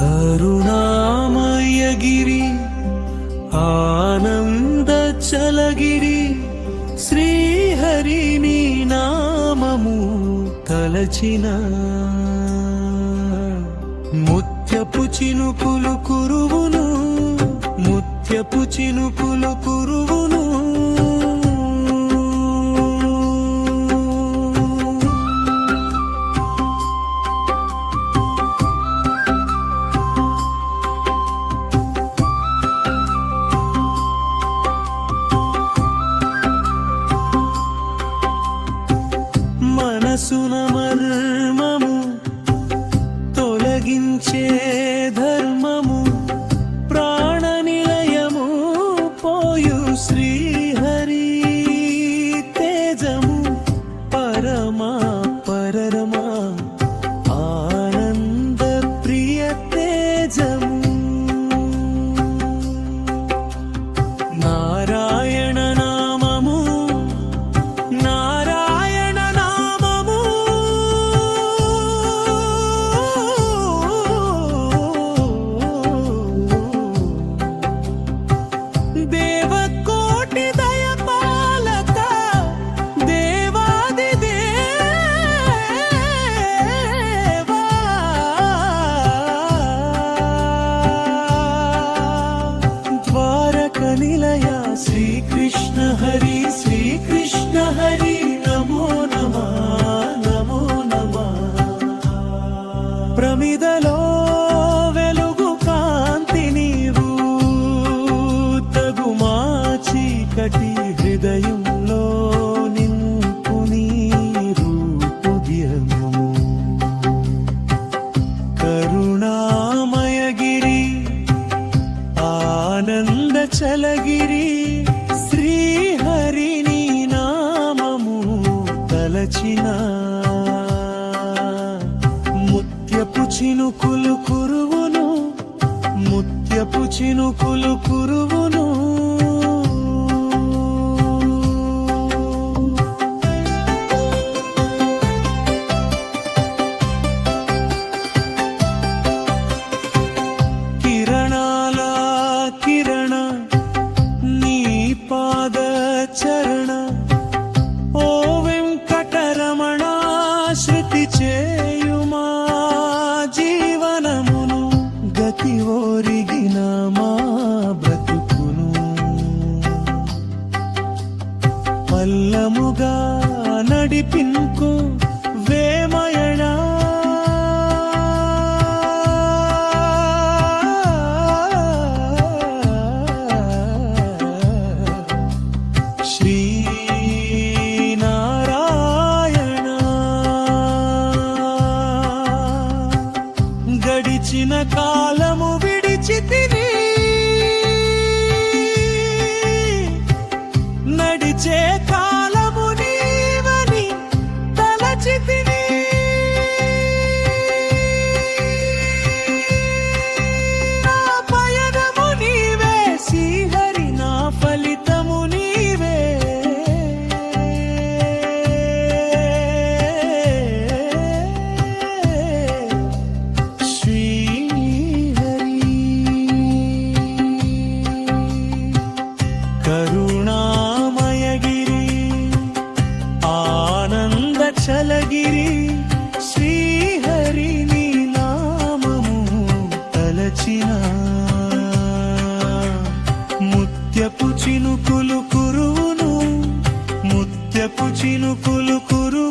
కరుణామయగిరి ఆనంద చలగిరి శ్రీహరిని నామము తలచిన. ముత్యపు చినుకులు కురువును ముత్యపు చినుకులు కురువును மரமா నిలయ? శ్రీకృష్ణ హరి శ్రీకృష్ణ హరి నమో నమ నమో నమ. ప్రమిదలో వెలుగు కాంతి నీవు తగుమా చీకటి హృదయంలో నింపు తలగిరి చలగిరి శ్రీహరిని నామము తలచిన ముత్యపు చినుకులు కురువును ముత్యపు చినుకులు కురువును గడిచిన కాలము విడిచి తిని నడిచే కాలము ఆనంద చలగిరి శ్రీహరిని నామము తలచిన ముత్యపు చినుకులు కురువును ముత్యపు చినుకులు కురువు